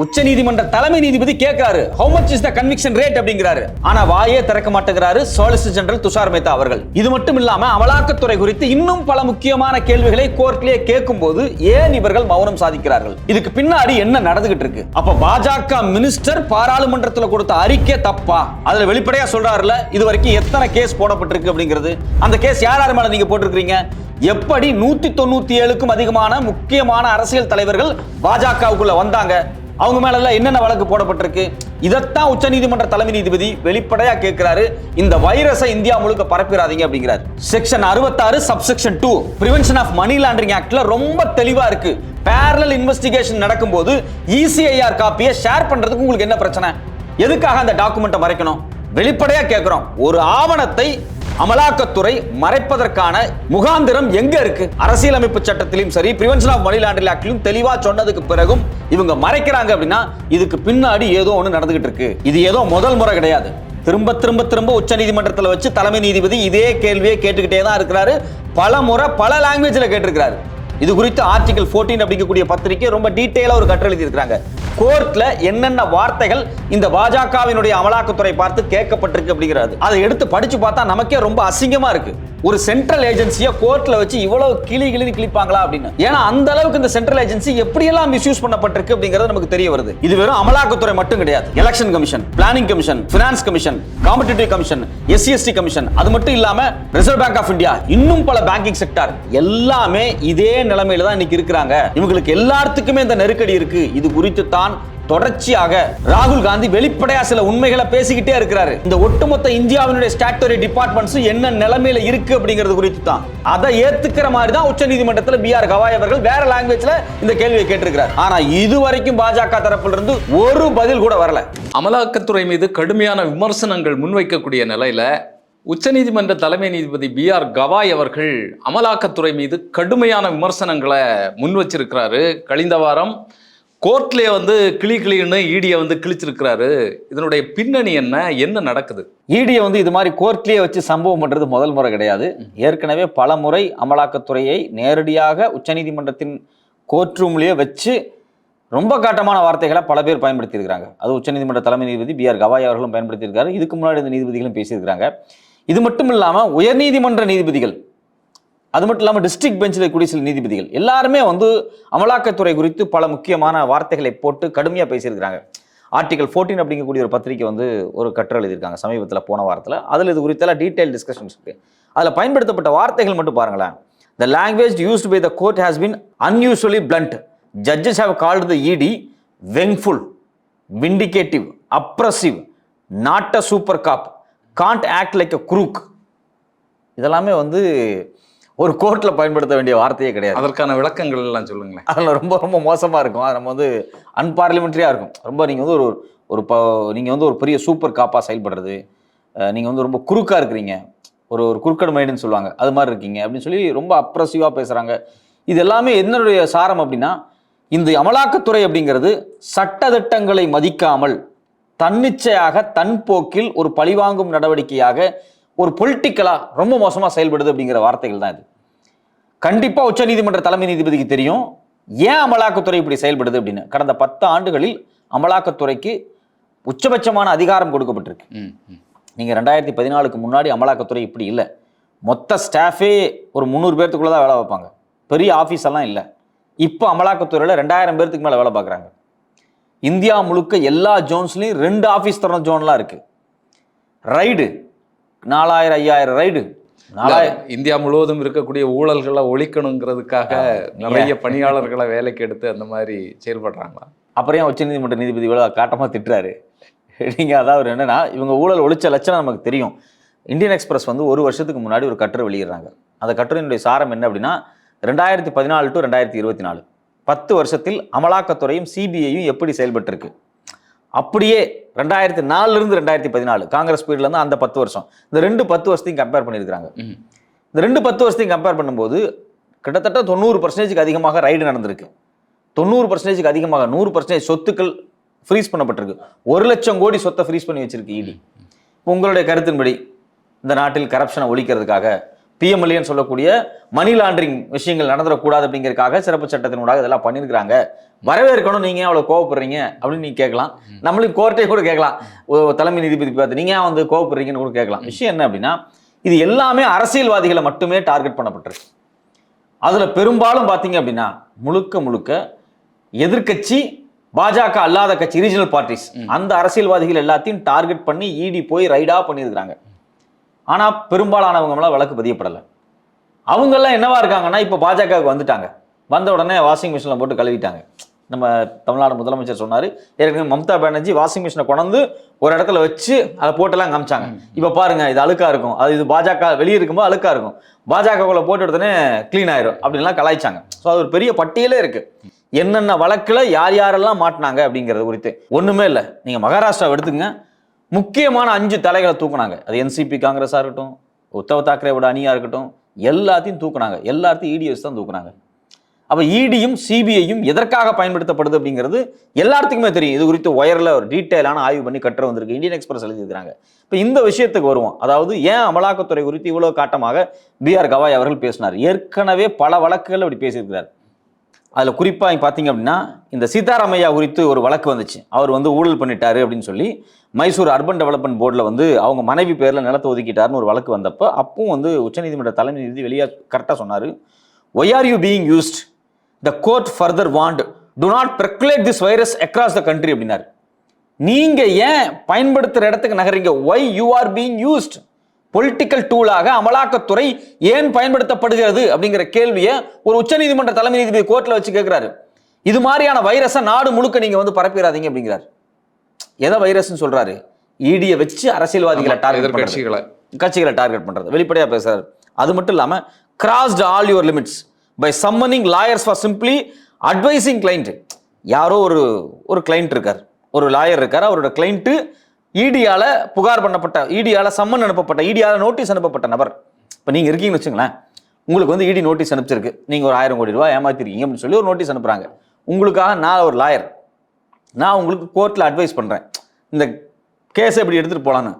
உச்ச நீதிமன்ற தலைமை நீதிபதி கேட்கிறாரு how much is the conviction rate அப்படிங்கிறாரு. ஆனா வாயே திறக்க மாட்டேங்கிறாரு சோலிசிட்டர் ஜெனரல் துஷார் மேத்தா அவர்கள். இது மட்டும் இல்லாம அமலாக்கத்துறை குறித்து இன்னும் பல முக்கியமான கேள்விகளை கோர்ட்லயே கேட்கும் போது ஏன் இவர்கள் மௌனம் சாதிக்கிறார்கள்? இதுக்கு பின்னாடி என்ன நடந்துகிட்டு இருக்கு? அப்ப பாஜக மினிஸ்டர் பாராளுமன்றத்துல கொடுத்த அறிக்கை தப்பா? அதுல வெளிப்படையா சொல்றாருல இது வரைக்கும் எத்தனை கேஸ் போடப்பட்டிருக்கு அப்படிங்கிறது? அந்த கேஸ் யார் யார் மேல நீங்க போட்டிருக்கீங்க எப்படி நூத்தி தொண்ணூத்தி ஏழுக்கும் அதிகமான முக்கியமான அரசியல் தலைவர்கள் பாஜகவுக்குள்ள வந்தாங்க? அவங்க மேல என்னென்ன வழக்கு போடப்பட்டிருக்கு? இதைத்தான் உச்சநீதிமன்ற தலைமை நீதிபதி வெளிப்படையா கேட்கிறாரு. இந்த வைரஸை இந்தியா முழுக்க பரப்பிடாதீங்க அப்படிங்கிறாரு. செக்ஷன் அறுபத்தாறு subsection two prevention of money laundering ஆக்ட்ல ரொம்ப தெளிவா இருக்கு. பேரலல் இன்வெஸ்டிகேஷன் நடக்கும்போது இசிஐஆர் காப்பியை ஷேர் பண்றதுக்கு உங்களுக்கு என்ன பிரச்சனை? எதுக்காக அந்த டாக்குமெண்ட்டை மறைக்கணும்? வெளிப்படையா கேட்கிறோம். ஒரு ஆவணத்தை அமலாக்கத்துறை மறைப்பதற்கான முகாந்திரம் எங்க இருக்கு? அரசியலமைப்பு சட்டத்திலும் சரி பிரிவென்ஷன் ஆஃப் மணி லாண்டரி ஆக்டிலும் தெளிவா சொன்னதுக்கு பிறகும் இவங்க மறைக்கிறாங்க அப்படின்னா இதுக்கு பின்னாடி ஏதோ ஒண்ணு நடந்துகிட்டு இருக்கு. இது ஏதோ முதல் முறை கிடையாது. திரும்ப திரும்ப திரும்ப உச்ச நீதிமன்றத்தில் வச்சு தலைமை நீதிபதி இதே கேள்வியை கேட்டுக்கிட்டே தான் இருக்கிறாரு. பல முறை பல லாங்குவேஜில் கேட்டிருக்கிறாரு. இது குறித்து ஆர்டிகல் 14 அப்படிங்கக்கூடிய பத்திரிகை ரொம்ப டீட்டெயிலாக ஒரு கட்டுரை எழுதியிருக்காங்க கோர்ட்ல என்னென்ன வார்த்தைகள் இந்த பாஜகவினுடைய அமலாக்கத்துறை பார்த்து கேட்கப்பட்டிருக்கு அப்படிங்கிறது. அதை எடுத்து படிச்சு பார்த்தா நமக்கே ரொம்ப அசிங்கமா இருக்கு. ஒரு சென்ட்ரல் ஏஜென்சியை கோர்ட்ல வச்சு இவ்வளவு கிளி கிளி கிழிப்பாங்களா அப்படின்னு? ஏன்னா அந்த அளவுக்கு இந்த சென்ட்ரல் ஏஜென்சி எப்படியெல்லாம் மிஸ்யூஸ் பண்ணப்பட்டிருக்கு அப்படிங்கிறது நமக்கு தெரிய வருது. இது வெறும் அமலாக்கத்துறை மட்டும் கிடையாது. Election commission planning commission finance commission competitive commission SC ST commission அது மட்டும் இல்லாம ரிசர்வ் பேங்க் ஆஃப் இந்தியா இன்னும் பல பேங்கிங் செக்டார் எல்லாமே இதே நிலைமையில தான் இன்னைக்கு இருக்கிறாங்க. இவங்களுக்கு எல்லாத்துக்குமே இந்த நெருக்கடி இருக்கு. இது குறித்து தான் தொடர்ச்சியாக ராகுல் காந்தி வெளிப்படையா சில உண்மைகளை பேசிக்கிட்டே இருக்கிறாரு. இந்த ஒட்டுமொத்த இந்தியாவினுடைய ஸ்டாட்டரி டிபார்ட்மெண்ட்ஸ் என்ன நிலைமையில இருக்கு அப்படிங்கிறது குறித்து தான் அதை ஏத்துக்கிற மாதிரி தான் உச்ச நீதிமன்றத்தில் பி ஆர் கவாய் அவர்கள் வேற லாங்குவேஜ்ல இந்த கேள்வியை கேட்டிருக்கிறார். ஆனா இது வரைக்கும் பாஜக தரப்புல இருந்து ஒரு பதில் கூட வரல. அமலாக்கத்துறை மீது கடுமையான விமர்சனங்கள் முன்வைக்கக்கூடிய நிலையில உச்சநீதிமன்ற தலைமை நீதிபதி பி ஆர் கவாய் அவர்கள் அமலாக்கத்துறை மீது கடுமையான விமர்சனங்களை முன் வச்சிருக்கிறாரு கழிந்த வாரம் கோர்ட்லேயே வந்து கிளி கிளின்னு ஈடியை வந்து கிழிச்சிருக்கிறாரு. இதனுடைய பின்னணி என்ன? என்ன நடக்குது? இடியை வந்து இது மாதிரி கோர்ட்லயே வச்சு சம்பவம் பண்றது முதல் முறை கிடையாது. ஏற்கனவே பல முறை அமலாக்கத்துறையை நேரடியாக உச்சநீதிமன்றத்தின் கோர்ட் ரூம்லயே வச்சு ரொம்ப காட்டமான வார்த்தைகளை பல பேர் பயன்படுத்தியிருக்கிறாங்க. அது உச்சநீதிமன்ற தலைமை நீதிபதி பி ஆர் கவாய் அவர்களும் பயன்படுத்தியிருக்காரு. இதுக்கு முன்னாடி இந்த நீதிபதிகளும் பேசியிருக்கிறாங்க. இது மட்டும் இல்லாமல் உயர்நீதிமன்ற நீதிபதிகள் அது மட்டும் இல்லாமல் டிஸ்ட்ரிக்ட் பெஞ்சில் கூடிய சில நீதிபதிகள். எல்லாருமே வந்து அமலாக்கத்துறை குறித்து பல முக்கியமான வார்த்தைகளை போட்டு கடுமையாக பேசியிருக்கிறாங்க. ஆர்டிகல் 14 அப்படிங்கக்கூடிய ஒரு பத்திரிக்கை வந்து ஒரு கட்டுரை எழுதியிருக்காங்க சமீபத்தில் போன வாரத்தில். அதில் இது குறித்தெல்லாம் டீட்டெயில் டிஸ்கஷன்ஸ் இருக்குது அதில் பயன்படுத்தப்பட்ட வார்த்தைகள் மட்டும் பாருங்களேன். The language used by the court has been unusually blunt judges have called the ED vengeful vindictive abrasive not a super cop can't act like a crook இதெல்லாமே வந்து ஒரு கோர்ட்டில் பயன்படுத்த வேண்டிய வார்த்தையே கிடையாது. அதற்கான விளக்கங்கள் எல்லாம் சொல்லுங்களேன். அதில் ரொம்ப ரொம்ப மோசமாக இருக்கும். அது நம்ம வந்து அன்பார்லிமெண்ட்ரியாக இருக்கும். ரொம்ப நீங்கள் வந்து ஒரு ஒரு ப நீங்கள் வந்து ஒரு பெரிய சூப்பர் காப்பாக செயல்படுறது நீங்கள் வந்து ரொம்ப குறுக்காக இருக்கிறீங்க. ஒரு ஒரு குறுக்கடு மைண்டுன்னு சொல்லுவாங்க. அது மாதிரி இருக்கீங்க அப்படின்னு சொல்லி ரொம்ப அப்ரஸிவாக பேசுகிறாங்க இது எல்லாமே என்னுடைய சாரம் அப்படின்னா இந்த அமலாக்கத்துறை அப்படிங்கிறது சட்டதிட்டங்களை மதிக்காமல் தன்னிச்சையாக தன் போக்கில் ஒரு பழிவாங்கும் நடவடிக்கையாக ஒரு பொலிட்டிக்கலாக ரொம்ப மோசமாக செயல்படுது அப்படிங்கிற வார்த்தைகள் தான் இது. கண்டிப்பா உச்சநீதிமன்ற தலைமை நீதிபதிக்கு தெரியும் ஏன் அமலாக்கத்துறை இப்படி செயல்படுது அப்படின்னு. கடந்த பத்து ஆண்டுகளில் அமலாக்கத்துறைக்கு உச்சபட்சமான அதிகாரம் கொடுக்கப்பட்டிருக்கு. ம், ம். நீங்க ரெண்டாயிரத்தி பதினாலுக்கு முன்னாடி அமலாக்கத்துறை இப்படி இல்லை. மொத்த ஸ்டாஃபே ஒரு முந்நூறு பேர்த்துக்குள்ள தான் வேலை வைப்பாங்க பெரிய ஆஃபீஸ் எல்லாம் இல்லை. இப்போ அமலாக்கத்துறையில் ரெண்டாயிரம் பேர்த்துக்கு மேலே வேலை பார்க்குறாங்க. இந்தியா முழுக்க எல்லா ஜோன்ஸ்லையும் ரெண்டு ஆஃபீஸ் திறந்த ஜோன்லாம் இருக்கு. ரைடு நாலாயிரம் ஐயாயிரம் ரைடு. இந்தியா முழுவதும் இருக்கக்கூடிய ஊழல்களை ஒழிக்கணுங்கிறதுக்காக நிறைய பணியாளர்களை வேலைக்கு எடுத்து அந்த மாதிரி செயல்படுறாங்களா? அப்புறம் ஏன் உச்சநீதிமன்ற நீதிபதி இவ்வளோ காட்டமாக திட்டுறாரு? நீங்கள் அதாவது என்னன்னா இவங்க ஊழல் ஒழிச்ச லட்சணம் நமக்கு தெரியும். இந்தியன் எக்ஸ்பிரஸ் வந்து ஒரு வருஷத்துக்கு முன்னாடி ஒரு கட்டுரை வெளியிடுறாங்க. அந்த கட்டுரையினுடைய சாரம் என்ன அப்படின்னா ரெண்டாயிரத்தி பதினாலு டு ரெண்டாயிரத்தி இருபத்தி நாலு. பத்து வருஷத்தில் அமலாக்கத்துறையும் சிபிஐயும் எப்படி செயல்பட்டிருக்கு? அப்படியே ரெண்டாயிரத்தி நாலுலேருந்து ரெண்டாயிரத்தி பதினாலு காங்கிரஸ் பீரியட்ல இருந்து அந்த பத்து வருஷம். இந்த ரெண்டு பத்து வருஷத்தையும் கம்பேர் பண்ணியிருக்காங்க ம். இந்த ரெண்டு பத்து வருஷத்தையும் கம்பேர் பண்ணும்போது கிட்டத்தட்ட தொண்ணூறு பர்சன்டேஜுக்கு அதிகமாக ரைடு நடந்திருக்கு. தொண்ணூறு பர்சன்டேஜுக்கு அதிகமாக நூறு பர்சன்டேஜ் சொத்துக்கள் ஃப்ரீஸ் பண்ணப்பட்டிருக்கு. ஒரு லட்சம் கோடி சொத்தை ஃப்ரீஸ் பண்ணி வச்சிருக்கு இடி உங்களுடைய கருத்தின்படி இந்த நாட்டில் கரப்ஷனை ஒழிக்கிறதுக்காக பிஎம்எல்ஏன்னு சொல்லக்கூடிய மணி லாண்டரிங் விஷயங்கள் நடந்துடக்கூடாது அப்படிங்கறதுக்காக சிறப்பு சட்டத்தினூடாக இதெல்லாம் பண்ணியிருக்கிறாங்க. வரவேற்கணும். நீங்க ஏன் அவ்வளவு கோவப்படுறீங்க? அப்படின்னு நீங்க கேட்கலாம். நம்மளுக்கு கோர்ட்டே கூட கேட்கலாம். தலைமை நீதிபதி பார்த்து நீங்க ஏன் வந்து கோவப்படுறீங்கன்னு கூட கேட்கலாம். விஷயம் என்ன அப்படின்னா இது எல்லாமே அரசியல்வாதிகளை மட்டுமே டார்கெட் பண்ணப்பட்டிருக்கு. அதுல பெரும்பாலும் பாத்தீங்க அப்படின்னா முழுக்க முழுக்க எதிர்க்கட்சி பாஜக அல்லாத கட்சி ரீஜனல் பார்ட்டிஸ் அந்த அரசியல்வாதிகள் எல்லாத்தையும் டார்கெட் பண்ணி இடி போய் ரைடா பண்ணியிருக்கிறாங்க. ஆனா பெரும்பாலானவங்களாம் வழக்கு பதியப்படலை. அவங்கெல்லாம் என்னவா இருக்காங்கன்னா இப்போ பாஜகவுக்கு வந்துட்டாங்க. வந்த உடனே வாஷிங் மிஷினில் போட்டு கழுவிட்டாங்க. நம்ம தமிழ்நாடு முதலமைச்சர் சொன்னாரு. ஏற்கனவே மம்தா பானர்ஜி வாஷிங் மிஷினை கொண்டு ஒரு இடத்துல வச்சு அதை போட்டெல்லாம் காமிச்சாங்க. இப்போ பாருங்க இது அழுக்கா இருக்கும். அது இது பாஜக வெளியே இருக்கும்போது அழுக்கா இருக்கும். பாஜகவுக்குள்ள போட்டு உடனே க்ளீன் ஆயிரும் அப்படின்லாம் கலாய்ச்சாங்க. ஸோ அது ஒரு பெரிய பட்டியலே இருக்கு. என்னென்ன வழக்குல யார் யாரெல்லாம் மாட்டினாங்க அப்படிங்கிறது குறித்து. ஒண்ணுமே இல்லை. நீங்க மகாராஷ்டிரா எடுத்துங்க முக்கியமான அஞ்சு தலைகளை தூக்குனாங்க. அது என்சிபி காங்கிரஸா இருக்கட்டும் உத்தவ் தாக்கரேவோட அணியா இருக்கட்டும் எல்லாத்தையும் தூக்குனாங்க. எல்லாத்தையும் இடிஎஸ் தான் தூக்குனாங்க. அப்போ இடியும் சிபிஐயும் எதற்காக பயன்படுத்தப்படுது அப்படிங்கிறது எல்லாத்துக்குமே தெரியும். இது குறித்து ஒயரில் ஒரு டீட்டெயிலான ஆய்வு பண்ணி கட்டுற வந்திருக்கு. இந்தியன் எக்ஸ்பிரஸ் எழுதியிருக்கிறாங்க. இப்போ இந்த விஷயத்துக்கு வருவோம். அதாவது ஏன் அமலாக்கத்துறை குறித்து இவ்வளோ காட்டமாக பிஆர் கவாய் அவர்கள் பேசினார்? ஏற்கனவே பல வழக்குகள் அப்படி பேசியிருக்கிறார். அதில் குறிப்பாக பார்த்தீங்க அப்படின்னா இந்த சீதாராமையா குறித்து ஒரு வழக்கு வந்துச்சு. அவர் வந்து ஊழல் பண்ணிட்டாரு அப்படின்னு சொல்லி மைசூர் அர்பன் டெவலப்மெண்ட் போர்டில் வந்து அவங்க மனைவி பேரில் நிலத்தை ஒதுக்கிட்டாருன்னு ஒரு வழக்கு வந்தப்போ அப்பவும் வந்து உச்சநீதிமன்ற தலைமை நீதி வெளியே கரெக்டாக சொன்னார். Why are you being used the court further want to not percolate this virus across the country அப்படின்னாரு. நீங்க ஏன் பயன்படுத்துற இடத்துக்கு நகர்றீங்க? Why you are being used political டூலாக அமலாக்கத்துறை ஏன் பயன்படுத்தப்படுகிறது? அப்படிங்கிற கேள்வியை ஒரு உச்சநீதிமன்ற தலைமை நீதிபதி கோர்ட்ல வச்சு கேட்கிறாரு இது மாதிரியான வைரஸை நாடு முழுக்க நீங்க வந்து பரப்பிடாதீங்க அப்படிங்கிறாரு. எதை வைரஸ்னு சொல்றாரு? ஈடியை வச்சு அரசியல்வாதிகளை டார்கெட் எதிர்கட்சிகளை கட்சிகளை டார்கெட் பண்றது. வெளிப்படையா பேசுறாரு. அது மட்டும் இல்லாம crossed all your limits by summoning lawyers for simply advising client யாரோ ஒரு ஒரு கிளைண்ட் இருக்கார். ஒரு லாயர் இருக்கார். அவரோட கிளைண்ட்டு இடியால் புகார் பண்ணப்பட்ட இடியால் சம்மன் அனுப்பப்பட்ட இடியால் நோட்டீஸ் அனுப்பப்பட்ட நபர். இப்போ நீங்கள் இருக்கீங்கன்னு வச்சுங்களேன் உங்களுக்கு வந்து இடி நோட்டீஸ் அனுப்பிச்சிருக்கு. நீங்கள் ஒரு ஆயிரம் கோடி ரூபா ஏமாத்திருக்கீங்க அப்படின்னு சொல்லி ஒரு நோட்டீஸ் அனுப்புகிறாங்க உங்களுக்காக நான் ஒரு லாயர் நான் உங்களுக்கு கோர்ட்டில் அட்வைஸ் பண்ணுறேன் இந்த கேஸை இப்படி எடுத்துகிட்டு போகலான்னு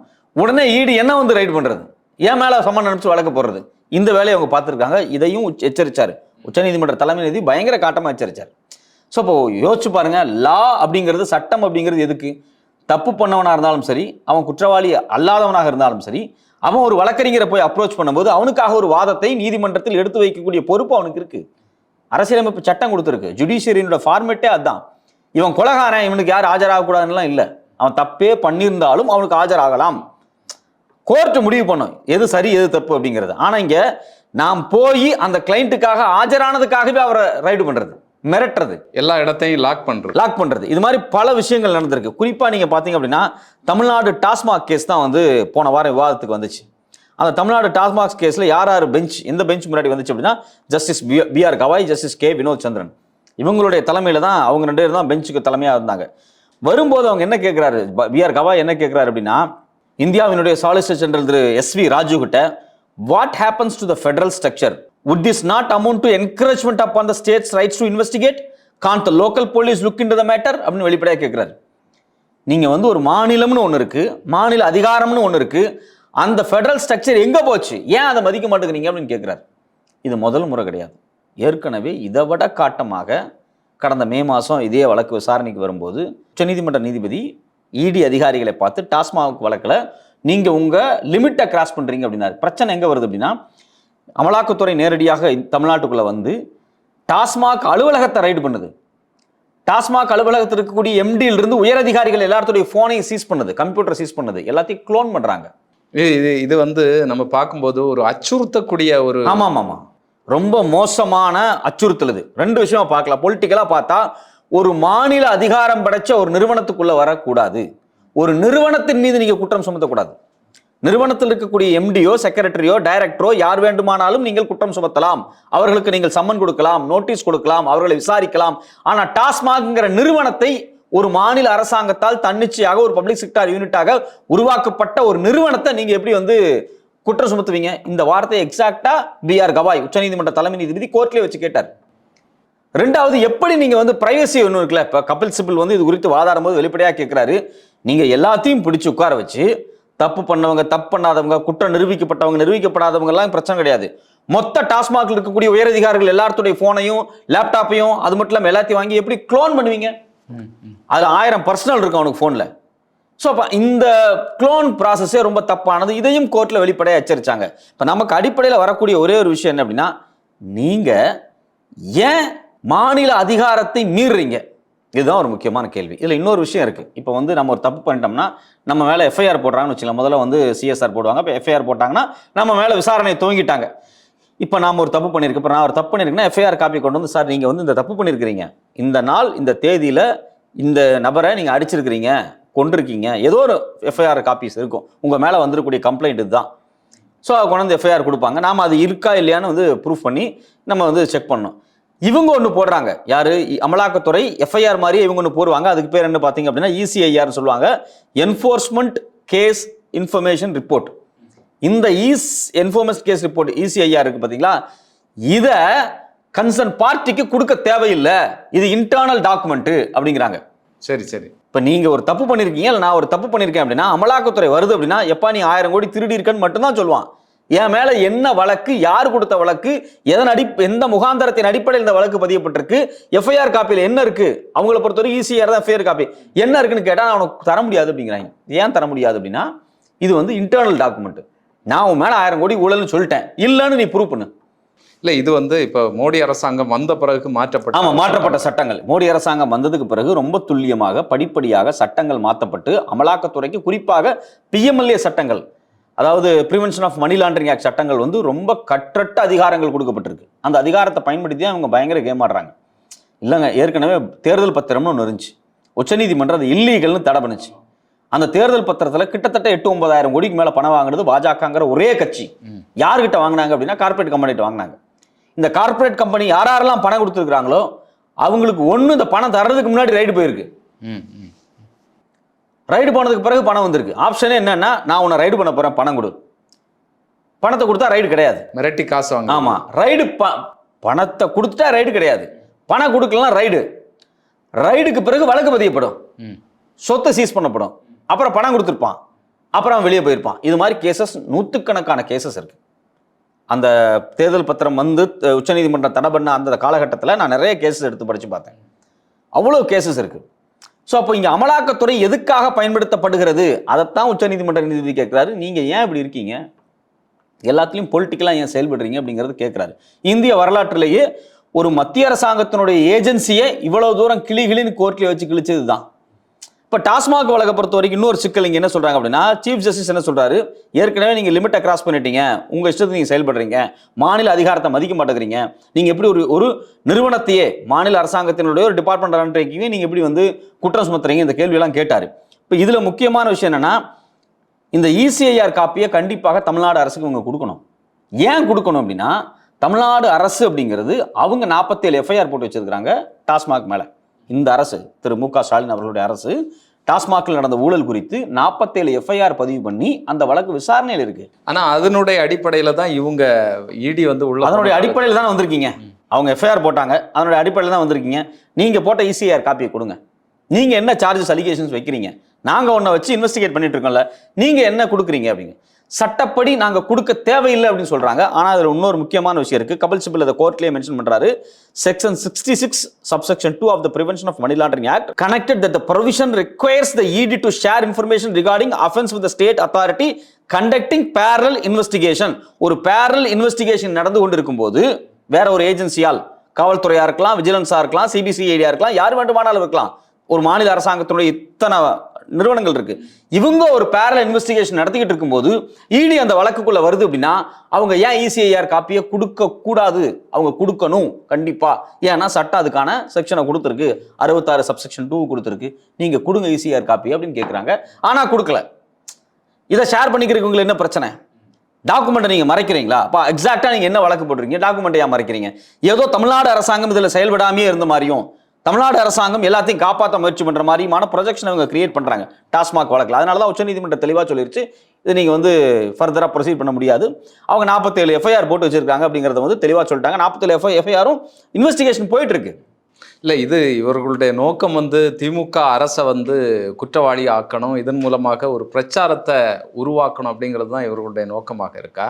உடனே ஈடு என்ன வந்து ரைட் பண்ணுறது ஏன் மேலே சம்மன் அனுப்பிச்சு வழக்கு போடுறது? இந்த வேலையை அவங்க பார்த்துருக்காங்க. இதையும் எச்சரித்தார் உச்சநீதிமன்ற தலைமை நீதி பயங்கர காட்டமாக எச்சரித்தார் ஸோ இப்போ யோசிச்சு பாருங்க லா அப்படிங்கிறது சட்டம் அப்படிங்கிறது எதுக்கு? தப்பு பண்ணவனாக இருந்தாலும் சரி அவன் குற்றவாளி அல்லாதவனாக இருந்தாலும் சரி அவன் ஒரு வழக்கறிஞரை போய் அப்ரோச் பண்ணும்போது அவனுக்காக ஒரு வாதத்தை நீதிமன்றத்தில் எடுத்து வைக்கக்கூடிய பொறுப்பு அவனுக்கு இருக்குது அரசியலமைப்பு சட்டம் கொடுத்துருக்கு. ஜுடிஷியரியினோட ஃபார்மேட்டே அதுதான் இவன் கொலகாரன் இவனுக்கு யார் ஆஜராகக்கூடாதுன்னுலாம் இல்லை. அவன் தப்பே பண்ணியிருந்தாலும் அவனுக்கு ஆஜராகலாம். கோர்ட்டு முடிவு பண்ணும். எது சரி எது தப்பு அப்படிங்கிறது. ஆனால் இங்கே நாம் போய் அந்த கிளைண்ட்டுக்காக ஆஜரானதுக்காகவே அவரை ரைடு பண்றது மிரட்டுறது. எல்லா இடத்தையும் லாக் பண்றது. லாக் பண்றது. இது மாதிரி பல விஷயங்கள் நடந்திருக்கு. குறிப்பா நீங்க பாத்தீங்க அப்படின்னா தமிழ்நாடு டாஸ்மாக் கேஸ் தான் வந்து போன வாரம் விவாதத்துக்கு வந்துச்சு. அந்த தமிழ்நாடு டாஸ்மாக் கேஸ்ல யார் யார் பெஞ்ச் எந்த பெஞ்ச் முன்னாடி வந்துச்சு அப்படின்னா justice B R Gavai justice K Vinod Chandran இவங்களுடைய தலைமையில தான் அவங்க ரெண்டு பேரும் தான் பெஞ்சுக்கு தலைமையா இருந்தாங்க. வரும்போது அவங்க என்ன கேட்கிறாரு பி ஆர் கவாய் என்ன கேட்கிறாரு அப்படின்னா இந்தியாவினுடைய சாலிசிட்டர் ஜெனரல் திரு எஸ் வி ராஜு கிட்ட what happens to the federal structure would this not amount to encouragement upon the states rights to investigate? Can't the local police look into the matter? அப்படின்னு வெளிப்படையாக கேட்குறாரு நீங்கள் வந்து ஒரு மாநிலம்னு ஒன்று இருக்குது மாநில அதிகாரம்னு ஒன்று இருக்குது அந்த ஃபெடரல் ஸ்ட்ரக்சர் எங்கே போச்சு? ஏன் அதை மதிக்க மாட்டேங்கிறீங்க அப்படின்னு கேட்குறாரு இது முதல் முறை கிடையாது. ஏற்கனவே இதை விட காட்டமாக கடந்த மே மாதம் இதே வழக்கு விசாரணைக்கு வரும்போது உச்சநீதிமன்ற நீதிபதி இடி அதிகாரிகளை பார்த்து டாஸ்மாக் வழக்கில் நீங்கள் உங்கள் லிமிட்டை கிராஸ் பண்ணுறீங்க அப்படின்னாரு. பிரச்சனை எங்கே வருது அப்படின்னா அமலாக்கத்துறை நேரடியாக தமிழ்நாட்டுக்குள்ளே வந்து டாஸ்மாக் அலுவலகத்தை ரைடு பண்ணுது. டாஸ்மாக் அலுவலகத்தில் இருக்கக்கூடிய MD ல இருந்து உயர் அதிகாரிகள் எல்லாத்துடைய ஃபோனையும் சீஸ் பண்ணுது கம்ப்யூட்டர் சீஸ் பண்ணுது எல்லாத்தையும் க்ளோன் பண்ணுறாங்க இது இது- வந்து நம்ம பார்க்கும்போது ஒரு அச்சுறுத்தக்கூடிய ஒரு ஆமா ஆமா ஆமா ரொம்ப மோசமான அச்சுறுத்தல் இது. ரெண்டு விஷயமா பார்க்கலாம். பொலிட்டிக்கலா பார்த்தா ஒரு மாநில அதிகாரம் படைச்ச ஒரு நிறுவனத்துக்குள்ள வரக்கூடாது. ஒரு நிறுவனத்தின் மீது நீங்கள் குற்றம் சுமத்தக்கூடாது. நிறுவனத்தில் இருக்கக்கூடிய எம்டியோ செக்ரட்டரியோ டைரக்டரோ யார் வேண்டுமானாலும் நீங்கள் குற்றம் சுமத்தலாம். அவர்களுக்கு நீங்கள் சம்மன் கொடுக்கலாம் நோட்டீஸ் கொடுக்கலாம் அவர்களை விசாரிக்கலாம். ஆனால் டாஸ்மாக்ங்கிற நிறுவனத்தை ஒரு மாநில அரசாங்கத்தால் தன்னிச்சையாக ஒரு பப்ளிக் செக்டார் யூனிட்டாக உருவாக்கப்பட்ட ஒரு நிறுவனத்தை நீங்கள் எப்படி வந்து குற்றம் சுமத்துவீங்க? இந்த வார்த்தையை எக்ஸாக்டா பி ஆர் கவாய் உச்சநீதிமன்ற தலைமை நீதிபதி கோர்ட்லயே வச்சு கேட்டார். ரெண்டாவது எப்படி நீங்க வந்து பிரைவசி ஒன்று இருக்குல்ல இப்போ கபில் சிபில் வந்து இது குறித்து வாதாடும் போது வெளிப்படையாக கேட்குறாரு நீங்க எல்லாத்தையும் பிடிச்சு உட்கார வச்சு தப்பு பண்ணவங்க தப்பு பண்ணாதவங்க குற்றம் நிரூபிக்கப்பட்டவங்க நிரூபிக்கப்படாதவங்க எல்லாம் பிரச்சனை கிடையாது. மொத்த டாஸ்மாக்ல இருக்கக்கூடிய உயரதிகாரிகள் எல்லாத்துடைய போனையும் லேப்டாப்பையும் அது மட்டும் இல்லாமல் எல்லாத்தையும் வாங்கி எப்படி க்ளோன் பண்ணுவீங்க? அது ஆயிரம் பர்சனல் இருக்கும் அவனுக்கு ஃபோனில் ஸோ அப்போ இந்த க்ளோன் ப்ராசஸே ரொம்ப தப்பானது. இதையும் கோர்ட்டில் வெளிப்படையாக எச்சரிச்சாங்க. இப்போ நமக்கு அடிப்படையில் வரக்கூடிய ஒரே ஒரு விஷயம் என்ன அப்படின்னா நீங்கள் ஏன் மாநில அதிகாரத்தை மீறுறீங்க? இதுதான் ஒரு முக்கியமான கேள்வி. இதில் இன்னொரு விஷயம் இருக்குது இப்போ வந்து நம்ம ஒரு தப்பு பண்ணிட்டோம்னா நம்ம மேலே எஃப்ஐஆர் போடுறாங்கன்னு வச்சுக்கலாம் முதல்ல வந்து சிஎஸ்ஆர் போடுவாங்க. இப்போ எஃப்ஐஆர் போட்டாங்கன்னா நம்ம மேலே விசாரணை துவங்கிட்டாங்க. இப்போ நாம் ஒரு தப்பு பண்ணியிருக்கோம் இப்போ நான் ஒரு தப்பு பண்ணியிருக்கேன்னா எஃப்ஐஆர் காப்பி கொண்டு வந்து சார் நீங்கள் வந்து இந்த தப்பு பண்ணியிருக்கிறீங்க இந்த நாள் இந்த தேதியில் இந்த நபரை நீங்கள் அடிச்சிருக்கிறீங்க கொண்டிருக்கீங்க ஏதோ ஒரு எஃப்ஐஆர் காப்பீஸ் இருக்கும். உங்கள் மேலே வந்திருக்கக்கூடிய கம்ப்ளைண்ட் இதுதான். ஸோ கொண்டு வந்து எஃப்ஐஆர் கொடுப்பாங்க. நாம் அது இருக்கா இல்லையான்னு வந்து ப்ரூஃப் பண்ணி நம்ம வந்து செக் பண்ணோம் இவங்க ஒன்று போடுறாங்க. யாரு? அமலாக்கத்துறை எஃப்ஐஆர் மாதிரியே இவங்க ஒன்று போடுவாங்க. அதுக்கு பேர் என்ன பார்த்தீங்க அப்படின்னா E இசிஐஆர்னு சொல்லுவாங்க. என்ஃபோர்ஸ்மெண்ட் கேஸ் இன்ஃபர்மேஷன் ரிப்போர்ட் இந்த is enforcement case report ECIR இருக்கு பார்த்தீங்களா? இதை கன்சர்ன் பார்ட்டிக்கு கொடுக்க தேவையில்லை. இது இன்டர்னல் டாக்குமெண்ட் அப்படிங்கிறாங்க. சரி சரி. இப்போ நீங்க ஒரு தப்பு பண்ணிருக்கீங்க இல்லை நான் ஒரு தப்பு பண்ணியிருக்கேன் அப்படின்னா அமலாக்கத்துறை வருது அப்படின்னா எப்பா நீ ஆயிரம் கோடி திருடி இருக்கன்னு மட்டும்தான் சொல்லுவான். என் மேல என்ன வழக்கு யார் கொடுத்த வழக்கு எதன் அடி எந்த முகாந்தரத்தின் அடிப்படையில் இந்த வழக்கு பதியப்பட்டிருக்கு எஃப்ஐஆர் காப்பியில் என்ன இருக்கு? அவங்கள பொறுத்தவரை ஈஸியாக தான் ஃபேர் காப்பி என்ன இருக்குன்னு கேட்டால் நான் உனக்கு தர முடியாது அப்படிங்கிறாங்க. ஏன் தர முடியாது அப்படின்னா இது வந்து இன்டர்னல் டாக்குமெண்ட் நான் உன் மேல ஆயிரம் கோடி ஊழல்னு சொல்லிட்டேன். இல்லைன்னு நீ ப்ரூவ் பண்ணு. இல்ல இது வந்து இப்ப மோடி அரசாங்கம் வந்த பிறகு மாற்றப்பட்ட ஆமா மாற்றப்பட்ட சட்டங்கள். மோடி அரசாங்கம் வந்ததுக்கு பிறகு ரொம்ப துல்லியமாக படிப்படியாக சட்டங்கள் மாற்றப்பட்டு அமலாக்கத்துறைக்கு குறிப்பாக பிஎம்எல்ஏ சட்டங்கள். அதாவது prevention of money laundering act சட்டங்கள் வந்து ரொம்ப கற்றட்ட அதிகாரங்கள் கொடுக்கப்பட்டிருக்கு. அந்த அதிகாரத்தை பயன்படுத்தி தான் அவங்க பயங்கர கேம் ஆடுறாங்க. இல்லைங்க ஏற்கனவே தேர்தல் பத்திரம்னு ஒன்று இருந்துச்சு. உச்சநீதிமன்றம் அது இல்லீகல்னு தடை பண்ணுச்சு. அந்த தேர்தல் பத்திரத்தில் கிட்டத்தட்ட எட்டு ஒன்பதாயிரம் கோடிக்கு மேலே பணம் வாங்குறது பாஜகங்கிற ஒரே கட்சி. யார்கிட்ட வாங்கினாங்க அப்படின்னா கார்ப்பரேட் கம்பெனிகிட்ட வாங்கினாங்க. இந்த கார்ப்பரேட் கம்பெனி யார் யாரெல்லாம் பணம் கொடுத்துருக்காங்களோ அவங்களுக்கு ஒன்று இந்த பணம் தர்றதுக்கு முன்னாடி ரைடு போயிருக்கு. ரைடு போனதுக்கு பிறகு பணம் வந்திருக்கு. ஆப்ஷனே என்னன்னா நான் உன்னை ரைடு பண்ண போறேன் பணம் கொடு. பணத்தை கொடுத்தா ரைடு கிடையாது. மிரட்டி காசு வாங்க ஆமா. ரைடு ப பணத்தை கொடுத்துட்டா ரைடு கிடையாது. பணம் கொடுக்கலாம் ரைடு ரைடுக்கு பிறகு வழக்கு பதியப்படும். சொத்தை சீஸ் பண்ணப்படும். அப்புறம் பணம் கொடுத்துருப்பான். அப்புறம் அவன் வெளியே போயிருப்பான். இது மாதிரி கேசஸ் நூற்றுக்கணக்கான கேசஸ் இருக்கு. அந்த தேர்தல் பத்திரம் வந்து உச்சநீதிமன்றம் தடை பண்ண அந்த காலகட்டத்தில் நான் நிறைய கேசஸ் எடுத்து படித்து பார்த்தேன். அவ்வளோ கேசஸ் இருக்கு. ஸோ அப்போ இங்கே அமலாக்கத்துறை எதுக்காக பயன்படுத்தப்படுகிறது? அதைத்தான் உச்சநீதிமன்ற நீதிபதி கேட்குறாரு. நீங்கள் ஏன் இப்படி இருக்கீங்க? எல்லாத்துலேயும் பொலிட்டிக்கலாக ஏன் செயல்படுறீங்க அப்படிங்கிறது கேட்குறாரு. இந்திய வரலாற்றிலேயே ஒரு மத்திய அரசாங்கத்தினுடைய ஏஜென்சியை இவ்வளோ தூரம் கிளி கிளின்னு கோர்ட்டில் வச்சு கிழிச்சது தான் இப்போ டாஸ்மாக் வழக்கை பொறுத்த வரைக்கும் இன்னொரு சிக்கல் இங்கே என்ன சொல்கிறாங்க அப்படின்னா சீஃப் ஜஸ்டிஸ் என்ன சொல்கிறாரு ஏற்கனவே நீங்கள் லிமிட்டை கிராஸ் பண்ணிட்டீங்க. உங்கள் இஷ்டத்துக்கு நீங்கள் செயல்படுறீங்க. மாநில அதிகாரத்தை மதிக்க மாட்டேங்கிறீங்க. நீங்கள் எப்படி ஒரு ஒரு நிறுவனத்தையே மாநில அரசாங்கத்தினுடைய ஒரு டிபார்ட்மெண்ட் ரன் எப்படி வந்து குற்றம் சுமத்துறீங்க? இந்த கேள்வியெல்லாம் கேட்டார். இப்போ இதில் முக்கியமான விஷயம் என்னென்னா இந்த இசிஐஆர் காப்பியை கண்டிப்பாக தமிழ்நாடு அரசுக்கு இவங்க கொடுக்கணும். ஏன் கொடுக்கணும் அப்படின்னா தமிழ்நாடு அரசு அப்படிங்கிறது அவங்க நாற்பத்தேழு எஃப்ஐஆர் போட்டு வச்சிருக்கிறாங்க டாஸ்மாக் மேலே. இந்த அரசு திரு மு க ஸ்டாலின் அவர்களுடைய அரசு டாஸ்மாகில் நடந்த ஊழல் குறித்து நாற்பத்தேழு எஃப்ஐஆர் பதிவு பண்ணி அந்த வழக்கு விசாரணையில் இருக்கு. ஆனா அதனுடைய அடிப்படையில தான் இவங்க இடி வந்து உள்ள அதனுடைய அடிப்படையில் தான் வந்திருக்கீங்க? அவங்க எஃப்ஐஆர் போட்டாங்க. அதனுடைய அடிப்படையில் தான் வந்திருக்கீங்க. நீங்க போட்ட E இசிஆர் காப்பியை கொடுங்க. நீங்க என்ன சார்ஜஸ் அலிகேஷன்ஸ் வைக்கிறீங்க? நாங்க ஒன்றை வச்சு இன்வெஸ்டிகேட் பண்ணிட்டு இருக்கோம்ல. நீங்க என்ன கொடுக்குறீங்க அப்படிங்க. சட்டப்படி நாங்கள் கொடுக்க தேவையில்லை அப்படின்னு சொல்கிறாங்க ஆனால் அதில் இன்னொரு முக்கியமான விஷயம் இருக்குது கபில் சிபில் அதை கோர்ட்லேயே மென்ஷன் பண்ணுறாரு section sixty six subsection two of the prevention of money laundering act connected that the provision requires the ED to share information regarding offence with state authority conducting parallel investigation ஒரு parallel investigation நடந்து கொண்டிருக்கும் போது வேற ஒரு ஏஜென்சியால் காவல்துறையாக இருக்கலாம் விஜிலன்ஸாக இருக்கலாம் சிபிசிஐடியாக இருக்கலாம் யார் வேண்டுமானாலும் இருக்கலாம். ஒரு மாநில அரசாங்கத்தினுடைய இத்தனை நிறுவனங்கள் இருக்கு. இவங்க ஒரு பேரல இன்வெஸ்டிகேஷன் நடத்திக்கிட்டு இருக்கும்போது இடி அந்த வழக்குக்குள்ள வருது அப்படின்னா அவங்க ஏன் இசிஐஆர் காப்பியை கொடுக்க கூடாது? அவங்க கொடுக்கணும் கண்டிப்பா. ஏன்னா சட்டம் அதுக்கான செக்ஷனை கொடுத்துருக்கு. அறுபத்தாறு சப்செக்ஷன் டூ கொடுத்துருக்கு. நீங்க கொடுங்க E இசிஆர் காப்பி அப்படின்னு கேட்குறாங்க ஆனா கொடுக்கல. இதை ஷேர் பண்ணிக்கிறதுக்கு என்ன பிரச்சனை? டாக்குமெண்ட்டை நீங்கள் மறைக்கிறீங்களா? அப்போ எக்ஸாக்டாக நீங்கள் என்ன வழக்கு போடுறீங்க டாக்குமெண்ட்டை ஏன் மறைக்கிறீங்க? ஏதோ தமிழ்நாடு அரசாங்கம் இதில் செயல்படாமையே இருந்த மாதிரியும் தமிழ்நாடு அரசாங்கம் எல்லாத்தையும் காப்பாற்ற முயற்சி பண்ணுற மாதிரியான ப்ரொஜெக்ஷன் அவங்க கிரியேட் பண்ணுறாங்க டாஸ்மாக் வழக்கில். அதனால தான் உச்சநீதிமன்றம் தெளிவாக சொல்லிருச்சு. இது நீங்கள் வந்து ஃபர்தராக ப்ரொசீட் பண்ண முடியாது. அவங்க நாற்பத்தேழு எஃப்ஐஆர் போட்டு வச்சிருக்காங்க அப்படிங்கிறத வந்து தெளிவாக சொல்லிட்டாங்க. நாற்பத்தேழு எஃப்ஐ எஃப்ஐஆரும் இன்வெஸ்டிகேஷன் போயிட்டு இருக்கு இல்லை இது இவர்களுடைய நோக்கம் வந்து திமுக அரசை வந்து குற்றவாளி ஆக்கணும். இதன் மூலமாக ஒரு பிரச்சாரத்தை உருவாக்கணும் அப்படிங்கிறது தான் இவர்களுடைய நோக்கமாக இருக்கா?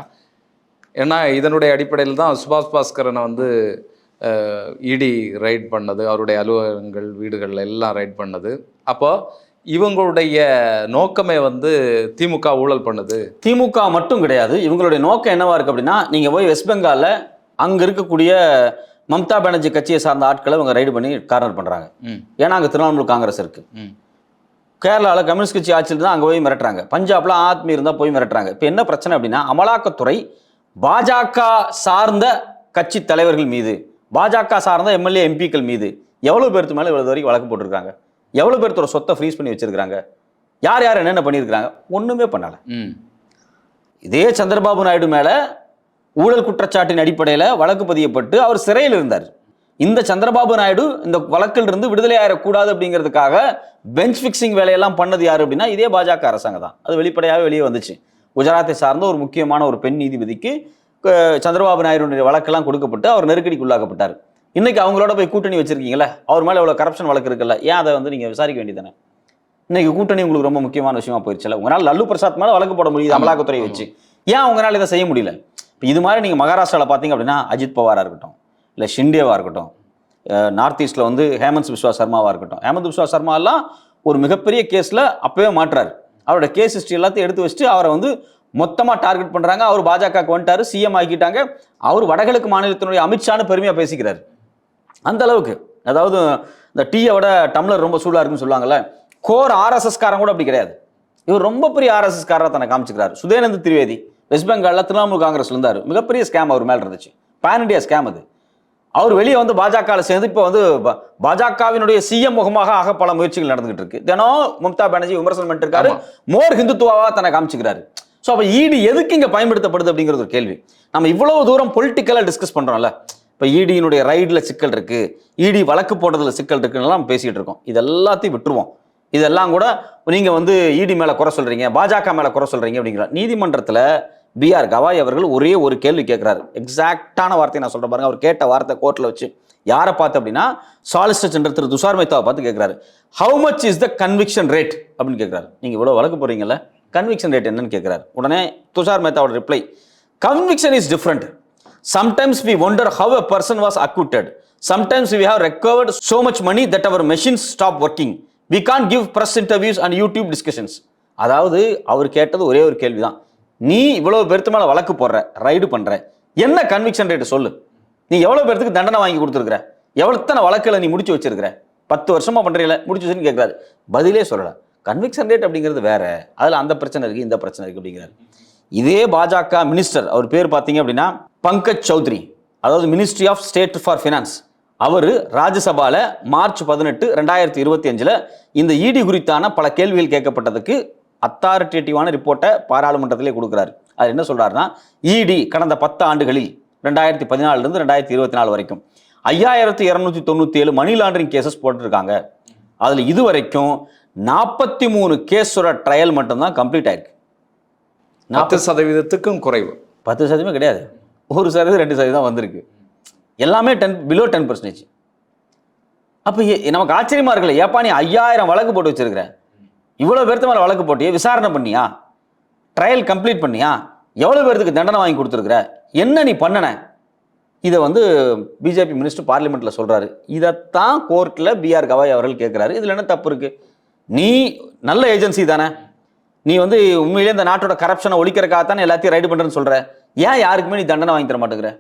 ஏன்னா இதனுடைய அடிப்படையில் தான் சுபாஷ் பாஸ்கரனை வந்து இடி ரைட் பண்ணது அவருடைய அலுவலகங்கள் வீடுகள் எல்லாம் ரைட் பண்ணது. அப்போ இவங்களுடைய நோக்கமே வந்து திமுக ஊழல் பண்ணுது. திமுக மட்டும் கிடையாது. இவங்களுடைய நோக்கம் என்னவா இருக்கு அப்படின்னா நீங்க போய் வெஸ்ட் பெங்கால்ல அங்க இருக்கக்கூடிய மம்தா பானர்ஜி கட்சியை சார்ந்த ஆட்களை இவங்க ரைடு பண்ணி கார்னர் பண்றாங்க. ம். ஏன்னா அங்க திரிணாமுல் காங்கிரஸ் இருக்கு. ம். கேரளாவில் கம்யூனிஸ்ட் கட்சி ஆட்சியில் தான் அங்கே போய் மிரட்டுறாங்க. பஞ்சாப்ல ஆத்மி இருந்தால் போய் மிரட்டுறாங்க. இப்போ என்ன பிரச்சனை அப்படின்னா அமலாக்கத்துறை பாஜக சார்ந்த கட்சி தலைவர்கள் மீது பாஜக சார்ந்த எம்எல்ஏ எம்பிக்கள் மீது எவ்வளோ பேர்த்து மேலே இவ்வளவு வரைக்கும் வழக்கு போட்டிருக்காங்க? எவ்வளோ பேர்த்தோட சொத்தை ஃப்ரீஸ் பண்ணி வச்சிருக்காங்க? யார் யார் என்னென்ன பண்ணியிருக்காங்க ஒன்றுமே பண்ணலை. இதே சந்திரபாபு நாயுடு மேலே ஊழல் குற்றச்சாட்டின் அடிப்படையில் வழக்கு பதியப்பட்டு அவர் சிறையில் இருந்தார். இந்த சந்திரபாபு நாயுடு இந்த வழக்கில் இருந்து விடுதலை ஆயிடக்கூடாது அப்படிங்கிறதுக்காக பெஞ்ச் ஃபிக்சிங் வேலையெல்லாம் பண்ணது யார் அப்படின்னா இதே பாஜக அரசாங்கம் தான். அது வெளிப்படையாகவே வெளியே வந்துச்சு. குஜராத்தை சார்ந்த ஒரு முக்கியமான ஒரு பெண் நீதிபதிக்கு சந்திரபாபு நாயுடுடைய வழக்கெல்லாம் கொடுக்கப்பட்டு அவர் நெருக்கடிக்கு உள்ளாக்கப்பட்டார். இன்னைக்கு அவங்களோட போய் கூட்டணி வச்சிருக்கீங்களா அவர் மேலே இவ்வளோ கரப்ஷன் வழக்கு இருக்குல்ல ஏன் அதை வந்து நீங்கள் விசாரிக்க வேண்டியதானே இன்னைக்கு கூட்டணி உங்களுக்கு ரொம்ப முக்கியமான விஷயமா போயிருச்சுல உங்களால் லல்லு பிரசாத் மேலே வழக்கு போட முடியுது. அமலாக்கத்துறையை வச்சு. ஏன் உங்களால் இதை செய்ய முடியல? இப்போ இது மாதிரி நீங்கள் மகாராஷ்டிராவில் பார்த்தீங்க அப்படின்னா அஜித் பவாரா இருக்கட்டும் இல்லை ஷிண்டேவா இருக்கட்டும் நார்த் ஈஸ்டில் வந்து ஹேமந்த் பிஸ்வா சர்மாவா இருக்கட்டும். ஹேமந்த் பிஸ்வா சர்மா எல்லாம் ஒரு மிகப்பெரிய கேஸில் அப்பவே மாட்டுறாரு அவரோட கேஸ் ஹிஸ்ட்ரி எல்லாத்தையும் எடுத்து வச்சுட்டு அவரை வந்து மொத்தமாக டார்கெட் பண்ணுறாங்க அவர் பாஜகவுக்கு வந்துட்டாரு சிஎம் ஆக்கிட்டாங்க. அவர் வடகிழக்கு மாநிலத்தினுடைய அமித்ஷான்னு பெருமையாக பேசிக்கிறார். அந்த அளவுக்கு. அதாவது இந்த டீயை விட டம்ளர் ரொம்ப சூடாக இருக்குன்னு சொல்லுவாங்கல்ல கோர் ஆர்எஸ்எஸ் காரன் கூட அப்படி கிடையாது. இவர் ரொம்ப பெரிய ஆர்எஸ்எஸ் காரராக தன்னை காமிச்சிக்கிறார். சுதேனந்த திரிவேதி வெஸ்ட் பெங்காலில் திரிணாமுல் காங்கிரஸ்ல இருந்தார். மிகப்பெரிய ஸ்கேம் அவர் மேலே இருந்துச்சு. பேன் இண்டியா ஸ்கேம் அது. அவர் வெளியே வந்து பாஜகவில் சேர்ந்து இப்போ வந்து பாஜகவினுடைய சிஎம் முகமாக ஆக பல முயற்சிகள் நடந்துகிட்டு இருக்கு. தினம் மம்தா பானர்ஜி விமர்சனம் பண்ணிட்டு இருக்காரு. மோர் ஹிந்துத்துவாவா தன்னை காமிச்சுக்கிறாரு. ஸோ அப்போ ஈடி எதுக்கு இங்கே பயன்படுத்தப்படுது அப்படிங்கிறது ஒரு கேள்வி. நம்ம இவ்வளவு தூரம் பொலிட்டிக்கலாக டிஸ்கஸ் பண்ணுறோம்ல இப்போ இடியினுடைய ரைடில் சிக்கல் இருக்குது இடி வழக்கு போடுறதுல சிக்கல் இருக்குன்னு பேசிகிட்டு பேசிக்கிட்டு இருக்கோம். இது எல்லாத்தையும் விட்டுருவோம். இதெல்லாம் கூட நீங்கள் வந்து இடி மேலே குறை சொல்கிறீங்க பாஜக மேலே குறை சொல்கிறீங்க அப்படிங்கிற நீதிமன்றத்தில் பிஆர் கவாய் அவர்கள் ஒரே ஒரு கேள்வி கேட்குறாரு. எக்ஸாக்டான வார்த்தையை நான் சொல்கிறேன் பாருங்க. அவர் கேட்ட வார்த்தை கோர்ட்டில் வச்சு. யாரை பார்த்து அப்படின்னா சாலிசிட்டர் ஜெனரல் திரு துஷார் மேத்தாவை பார்த்து கேட்குறாரு. How much is the conviction rate அப்படின்னு கேட்குறாரு. நீங்கள் இவ்வளோ வழக்கு போடுறீங்கல்ல. கன்விக்ஷன் ரேட் என்னன்னு கேட்குறாரு உடனே Tushar மேத்தாவோட reply conviction is different sometimes we wonder how a person was acquitted sometimes we have recovered so much money that our machine stop working we can give press interviews and YouTube discussions அதாவது அவர் கேட்டது ஒரே ஒரு கேள்வி தான் நீ இவ்வளோ பேர்த்து மேலே வழக்கு போடுற ரைடு பண்ணுற என்ன கன்விக்ஷன் ரேட் சொல்லு? நீ எவ்வளோ பேர்த்துக்கு தண்டனை வாங்கி கொடுத்துருக்குற? எவ்வளோத்தனை வழக்குல நீ முடிச்சு வச்சிருக்கிற? பத்து வருஷமா பண்ணுறீங்கள முடிச்சு வச்சுன்னு கேட்கறாரு பதிலே சொல்லலை. கன்விக்ஷன் ரேட் அப்படிங்கிறது வேற. அதில் அந்த பிரச்சனை இருக்கு இந்த பிரச்சனை இருக்கு அப்படிங்கிறார். இதே பாஜக மினிஸ்டர் அவர் பேர் பார்த்தீங்க அப்படின்னா பங்கஜ் சௌத்ரி. அதாவது ministry of state for finance அவர் ராஜ்யசபால மார்ச் பதினெட்டு ரெண்டாயிரத்தி இருபத்தி அஞ்சில் இந்த இடி குறித்தான பல கேள்விகள் கேட்கப்பட்டதுக்கு அத்தாரிட்டேட்டிவான ரிப்போர்ட்டை பாராளுமன்றத்திலே கொடுக்குறாரு. அது என்ன சொல்கிறாருன்னா இடி கடந்த பத்து ஆண்டுகளில் ரெண்டாயிரத்தி பதினாலிருந்து ரெண்டாயிரத்தி இருபத்தி நாலு வரைக்கும் ஐயாயிரத்தி இரநூத்தி தொண்ணூற்றி ஏழு மணி லாண்டரிங் கேசஸ் போட்டிருக்காங்க. அதில் இது வரைக்கும் நாற்பத்தி மூணு கேஸோட ட்ரையல் மட்டும்தான் கம்ப்ளீட் ஆயிருக்கு. பத்து சதவீதத்துக்கும் குறைவு. பத்து சதவீதம் கிடையாது. ஒரு சதவீதம் ரெண்டு சதவீதம் வந்திருக்கு. எல்லாமே டென் பிலோ டென் பர்சன்டேஜ் அப்போ நமக்கு ஆச்சரியமா இருக்குல்ல ஏப்பா நீ ஐயாயிரம் வழக்கு போட்டு வச்சிருக்கிற? இவ்வளோ பேர்த்து மேலே வழக்கு போட்டியே விசாரணை பண்ணியா? ட்ரையல் கம்ப்ளீட் பண்ணியா? எவ்வளோ பேர்த்துக்கு தண்டனை வாங்கி கொடுத்துருக்குற? என்ன நீ பண்ணன? இதை வந்து பிஜேபி மினிஸ்டர் பார்லிமெண்ட்டில் சொல்கிறாரு இதைத்தான் கோர்ட்டில் பிஆர் கவாய் அவர்கள் கேட்குறாரு இதில் என்ன தப்பு இருக்குது நீ நல்ல ஏஜென்சி தானே. நீ வந்து உண்மையிலே இந்த நாட்டோட கரப்ஷனை ஒழிக்கிறக்காக தானே எல்லாத்தையும் ரைடு பண்ணுறேன்னு சொல்கிற ஏன் யாருக்குமே நீ தண்டனை வாங்கி தர மாட்டேங்கிற?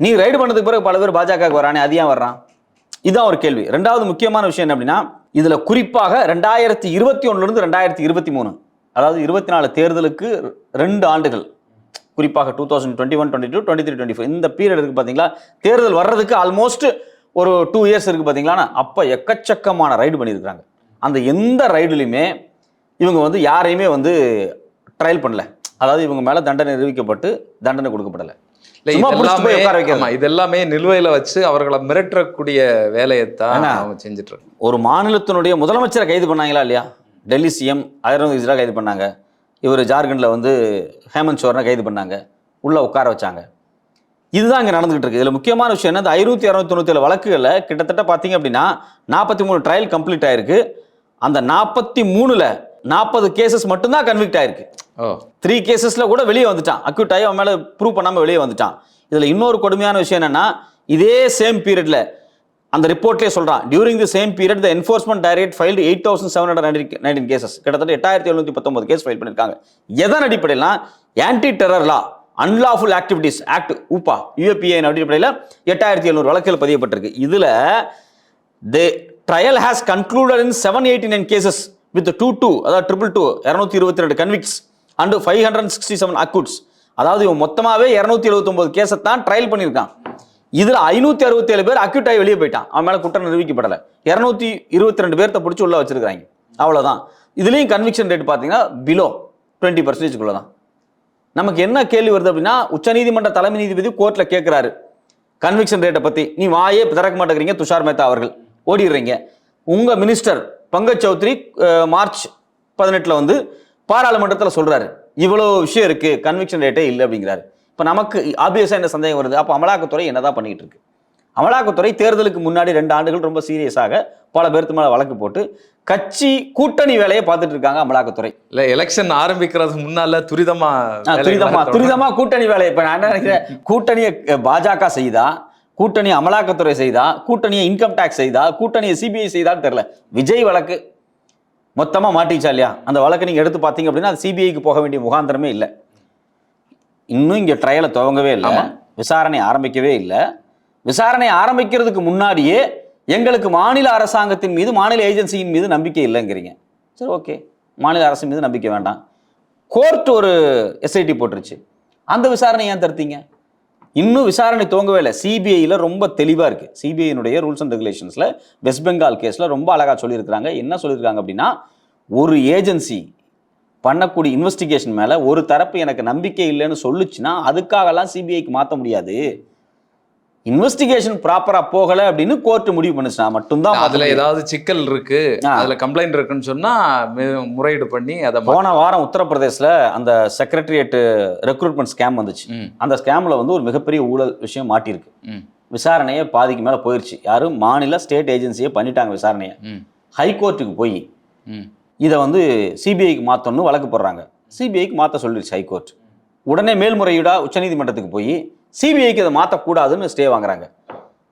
நீ ரைடு பண்ணதுக்கு பிறகு பல பேர் பாஜகவுக்கு வரானே அது ஏன் வர்றான்? இதுதான் ஒரு கேள்வி. ரெண்டாவது முக்கியமான விஷயம் என்ன அப்படின்னா இதில் குறிப்பாக ரெண்டாயிரத்தி இருபத்தி ஒன்றுலேருந்து ரெண்டாயிரத்தி இருபத்தி மூணு அதாவது இருபத்தி நாலு தேர்தலுக்கு ரெண்டு ஆண்டுகள் குறிப்பாக two thousand twenty one twenty two twenty three twenty four இந்த பீரியட் பார்த்தீங்களா தேர்தல் வர்றதுக்கு ஆல்மோஸ்ட் ஒரு டூ இயர்ஸ் இருக்குது பார்த்தீங்களா அப்போ எக்கச்சக்கமான ரைடு பண்ணியிருக்காங்க அந்த எந்த ரைடுலையுமே இவங்க வந்து யாரையுமே வந்து ட்ரையல் பண்ணல. அதாவது இவங்க மேலே தண்டனை நிரூபிக்கப்பட்டு தண்டனை கொடுக்கப்படலை. இது எல்லாமே நிலுவையில வச்சு அவர்களை மிரட்டக்கூடிய வேலையைத்தான் ஆனா, அவங்க செஞ்சுட்டு ஒரு மாநிலத்தினுடைய முதலமைச்சரை கைது பண்ணாங்களா இல்லையா? டெல்லி சிஎம் இஸ்ரா கைது பண்ணாங்க. இவர் ஜார்க்கண்டில் வந்து ஹேமந்த் சோரனை கைது பண்ணாங்க. உள்ளே உட்கார வச்சாங்க. இதுதான் இங்கே நடந்துகிட்டு இருக்கு. இதில் முக்கியமான விஷயம் என்ன ஐநூற்றி அறுநூத்தி தொண்ணூற்றி ஏழு வழக்குகளில் கிட்டத்தட்ட பார்த்தீங்க அப்படின்னா நாற்பத்தி மூணு ட்ரையல் கம்ப்ளீட் ஆயிருக்கு. அந்த நாற்பத்தி மூணுல நாற்பது கேசஸ் மட்டும்தான் கன்விக்ட் ஆயிருக்கு. த்ரீ கேசஸ்ல கூட வெளியே வந்துட்டான். அக்யூட் ஆகி அவன் மேலே ப்ரூவ் பண்ணாமல் வெளியே வந்துட்டான். இதில் இன்னொரு கொடுமையான விஷயம் என்னன்னா இதே சேம் பீரியட்ல அந்த ரிப்போர்ட்லேயே சொல்றான். During the same period the enforcement direct filed eight thousand seven hundred nineteen cases கிட்டத்தட்ட எட்டாயிரத்தி எழுநூத்தி பத்தொன்பது கேஸ் ஃபைல் பண்ணியிருக்காங்க எதன் அடிப்படையில்? Anti terror law unlawful activities act ஊப்பா UAPA அடிப்படையில் எட்டாயிரத்தி எழுநூறு வழக்குகள் பதியப்பட்டிருக்கு. இதுல the trial has concluded in seven eighty nine cases with two two அதாவது ட்ரிபிள் டூ இரநூத்தி இருபத்தி ரெண்டு convicts and five hundred sixty seven acquits அதாவது இவன் மொத்தமாகவே இரநூத்தி எழுபத்தொம்போது கேஸை தான் ட்ரையல் பண்ணியிருக்கான். இதில் ஐநூற்றி அறுபத்தேழு பேர் அக்யூட் ஆகி வெளியே போயிட்டான். அவன் மேலே குற்றம் நிரூபிக்கப்படலை. இரநூத்தி இருபத்தி ரெண்டு பேர்த்த பிடிச்சி உள்ள வச்சிருக்காங்க அவ்வளோதான் இதுலேயும் கன்விக்ஷன் ரேட் பார்த்தீங்கன்னா பிலோ டுவெண்ட்டி பர்சன்டேஜ்குள்ளே தான் நமக்கு என்ன கேள்வி வருது அப்படின்னா உச்சநீதிமன்ற தலைமை நீதிபதி கோர்ட்டில் கேட்குறாரு கன்விக்ஷன் ரேட்டை பற்றி நீ வாயே திறக்க மாட்டேங்கிறீங்க துஷார் மேத்தா அவர்கள். ஓடிடுறீங்க. உங்க மினிஸ்டர் பங்கஜ் சௌத்ரி மார்ச் பதினெட்டுல வந்து பாராளுமன்றத்தில் சொல்றாரு. இவ்வளோ விஷயம் இருக்கு கன்விக்ஷன் ரேட்டே இல்லை அப்படிங்கிறாரு. இப்போ நமக்கு ஆப்வியஸாக என்ன சந்தேகம் வருது? அப்போ அமலாக்கத்துறை என்னதான் பண்ணிட்டு இருக்கு? அமலாக்கத்துறை தேர்தலுக்கு முன்னாடி ரெண்டு ஆண்டுகள் ரொம்ப சீரியஸாக பல பேர்த்து மேலே வழக்கு போட்டு கட்சி கூட்டணி வேலையை பார்த்துட்டு இருக்காங்க அமலாக்கத்துறை. இல்ல எலெக்ஷன் ஆரம்பிக்கிறது முன்னால துரிதமா துரிதமா துரிதமா கூட்டணி வேலை இப்ப நான் என்ன நினைக்கிறேன்? கூட்டணியை பாஜக செய்தா கூட்டணி அமலாக்கத்துறை செய்தா கூட்டணியை இன்கம் டேக்ஸ் செய்தா கூட்டணியை சிபிஐ செய்தான்னு தெரியல. விஜய் வழக்கு மொத்தமா மாட்டிச்சா இல்லையா? அந்த வழக்கை நீங்க எடுத்து பார்த்தீங்க அப்படின்னா அது சிபிஐக்கு போக வேண்டிய முகாந்திரமே இல்லை. இன்னும் இங்க ட்ரையலை துவங்கவே இல்லை. விசாரணை ஆரம்பிக்கவே இல்லை. விசாரணை ஆரம்பிக்கிறதுக்கு முன்னாடியே எங்களுக்கு மாநில அரசாங்கத்தின் மீது மாநில ஏஜென்சியின் மீது நம்பிக்கை இல்லைங்கிறீங்க. சரி ஓகே மாநில அரசு மீது நம்பிக்கை வேண்டாம். கோர்ட் ஒரு எஸ்ஐடி போட்டுருச்சு. அந்த விசாரணை ஏன் தடுத்தீங்க? இன்னும் விசாரணை துவங்கவே இல்லை. சிபிஐயில் ரொம்ப தெளிவாக இருக்குது சிபிஐனுடைய ரூல்ஸ் அண்ட் ரெகுலேஷன்ஸில் வெஸ்ட் பெங்கால் கேஸில் ரொம்ப அழகாக சொல்லியிருக்கிறாங்க. என்ன சொல்லியிருக்காங்க அப்படின்னா ஒரு ஏஜென்சி பண்ணக்கூடிய இன்வெஸ்டிகேஷன் மேலே ஒரு தரப்பு எனக்கு நம்பிக்கை இல்லைன்னு சொல்லுச்சுன்னா அதுக்காகலாம் சிபிஐக்கு மாற்ற முடியாது. இன்வெஸ்டிகேஷன் ப்ராப்பராக போகலை அப்படின்னு கோர்ட் முடிவு பண்ணுச்சுன்னா மட்டும்தான் அதுல. ஏதாவது சிக்கல் இருக்கு. அதுல கம்ப்ளைண்ட் இருக்குன்னு சொன்னா முறையீடு பண்ணி அதை போன வாரம் உத்தரப்பிரதேசில் அந்த செக்ரட்டரியேட் ரெக்ரூட்மெண்ட் ஸ்கேம் வந்துச்சு. அந்த ஸ்கேமில் வந்து ஒரு மிகப்பெரிய ஊழல் விஷயம் மாட்டியிருக்கு. ம், விசாரணையே பாதிக்கு மேலே போயிடுச்சு யாரும் மாநில ஸ்டேட் ஏஜென்சியே பண்ணிட்டாங்க விசாரணையை. ஹைகோர்ட்டுக்கு போய். இதை வந்து சிபிஐக்கு மாற்றணும்னு வழக்கு போடுறாங்க. சிபிஐக்கு மாற்ற சொல்லிடுச்சு ஹைகோர்ட் உடனே மேல்முறையீடா உச்சநீதிமன்றத்துக்கு போய் சிபிஐக்கு இதை மாற்றக்கூடாதுன்னு ஸ்டே வாங்குறாங்க.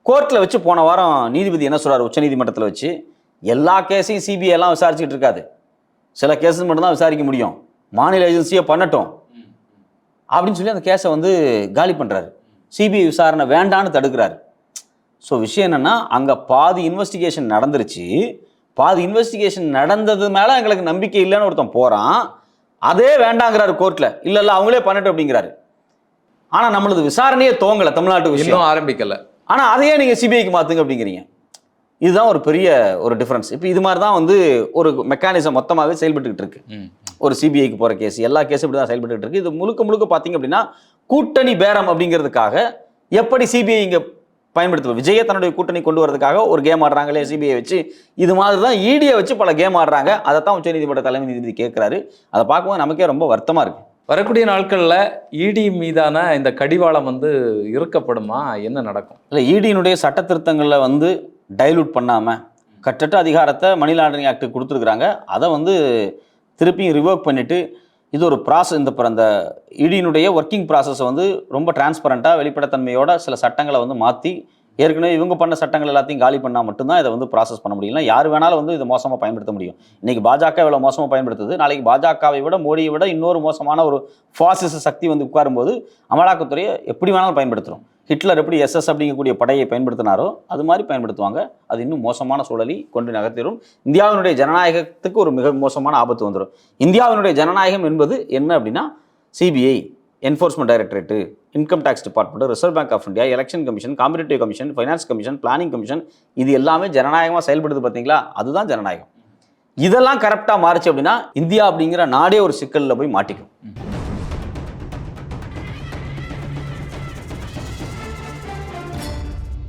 கோர்ட்டில் வச்சு போன வாரம் நீதிபதி என்ன சொல்கிறார் உச்சநீதிமன்றத்தில் வச்சு எல்லா கேஸையும் சிபிஐ எல்லாம் விசாரிச்சுட்டு இருக்காது. சில கேஸஸ் மட்டும்தான் விசாரிக்க முடியும். மாநில ஏஜென்சியை பண்ணட்டும். அப்படின்னு சொல்லி அந்த கேஸை வந்து காலி பண்ணுறாரு சிபிஐ விசாரணை வேண்டான்னு தடுக்கிறாரு. ஸோ விஷயம் என்னென்னா அங்கே பாதி இன்வெஸ்டிகேஷன் நடந்துருச்சு. பாதி இன்வெஸ்டிகேஷன் நடந்தது மேலே எங்களுக்கு நம்பிக்கை இல்லைன்னு ஒருத்தன் போகிறான் அதே வேண்டாங்கிறாரு கோர்ட்டில் இல்லை இல்லை அவங்களே பண்ணட்டும் அப்படிங்கிறாரு. ஆனால் நம்மளது விசாரணையே துவங்கலை தமிழ்நாட்டு விஷயம். ஆரம்பிக்கல. ஆனால் அதையே நீங்கள் சிபிஐக்கு மாற்றுங்க அப்படிங்கிறீங்க. இதுதான் ஒரு பெரிய ஒரு டிஃப்ரென்ஸ் இப்போ இது மாதிரி தான் வந்து ஒரு மெக்கானிசம் மொத்தமாகவே செயல்பட்டுக்கிட்டு இருக்கு. ஒரு சிபிஐக்கு போகிற கேஸ் எல்லா கேஸும் இப்படி தான் செயல்பட்டு இருக்கு. இது முழுக்க முழுக்க பார்த்தீங்க அப்படின்னா கூட்டணி பேரம் அப்படிங்கிறதுக்காக எப்படி சிபிஐ இங்கே பயன்படுத்துவோம் விஜயை தன்னுடைய கூட்டணி கொண்டு வரதுக்காக ஒரு கேம் ஆடுறாங்களே சிபிஐ வச்சு. இது மாதிரி தான் ஈடியை வச்சு பல கேம் ஆடுறாங்க. அதை தான் உச்சநீதிமன்ற தலைமை நீதிபதி கேட்குறாரு அதை பார்க்கும்போது நமக்கே ரொம்ப வருத்தமாக இருக்கு. வரக்கூடிய நாட்களில் இடி மீதான இந்த கடிவாளம் வந்து இறுக்கப்படுமா? என்ன நடக்கும்? இல்லை ஈடியினுடைய சட்ட திருத்தங்களில் வந்து டைலூட் பண்ணாமல் கட்டற்ற அதிகாரத்தை மணி லாண்டரிங் ஆக்ட் கொடுத்துருக்குறாங்க. அதை வந்து திருப்பியும் ரிவோக் பண்ணிவிட்டு இது ஒரு ப்ராசஸ் இந்த பிற- அந்த இடியினுடைய ஒர்க்கிங் ப்ராசஸை வந்து ரொம்ப டிரான்ஸ்பரண்ட்டாக வெளிப்படைத்தன்மையோட சில சட்டங்களை வந்து மாற்றி ஏற்கனவே இவங்க பண்ண சட்டங்கள் எல்லாத்தையும் காலி பண்ணால் மட்டும்தான் இதை வந்து ப்ராசஸ் பண்ண முடியும். யார் வேணாலும் வந்து இதை மோசமாக பயன்படுத்த முடியும். இன்றைக்கி பாஜக இவ்வளோ மோசமாக பயன்படுத்துது. நாளைக்கு பாஜகவை விட மோடியை விட இன்னொரு மோசமான ஒரு ஃபாசிச சக்தி வந்து உட்காரும்போது அமலாக்கத்துறையை எப்படி வேணாலும் பயன்படுத்துகிறோம் ஹிட்லர் எப்படி எஸ்எஸ் அப்படிங்கக்கூடிய படையை பயன்படுத்தினாரோ அது மாதிரி பயன்படுத்துவாங்க. அது இன்னும் மோசமான சூழலை கொண்டு நகர்த்திடும். இந்தியாவினுடைய ஜனநாயகத்துக்கு ஒரு மிக மோசமான ஆபத்து வந்துடும். இந்தியாவினுடைய ஜனநாயகம் என்பது என்ன அப்படின்னா CBI enforcement directorate income tax department reserve bank of India election commission competitive commission finance commission planning commission இது எல்லாமே ஜனநாயகமாக செயல்படுது பார்த்தீங்களா? அதுதான் ஜனநாயகம். இதெல்லாம் கரெக்டாக மாறுச்சு அப்படின்னா இந்தியா அப்படிங்கிற நாடே ஒரு சிக்கலில் போய் மாட்டிக்கும்.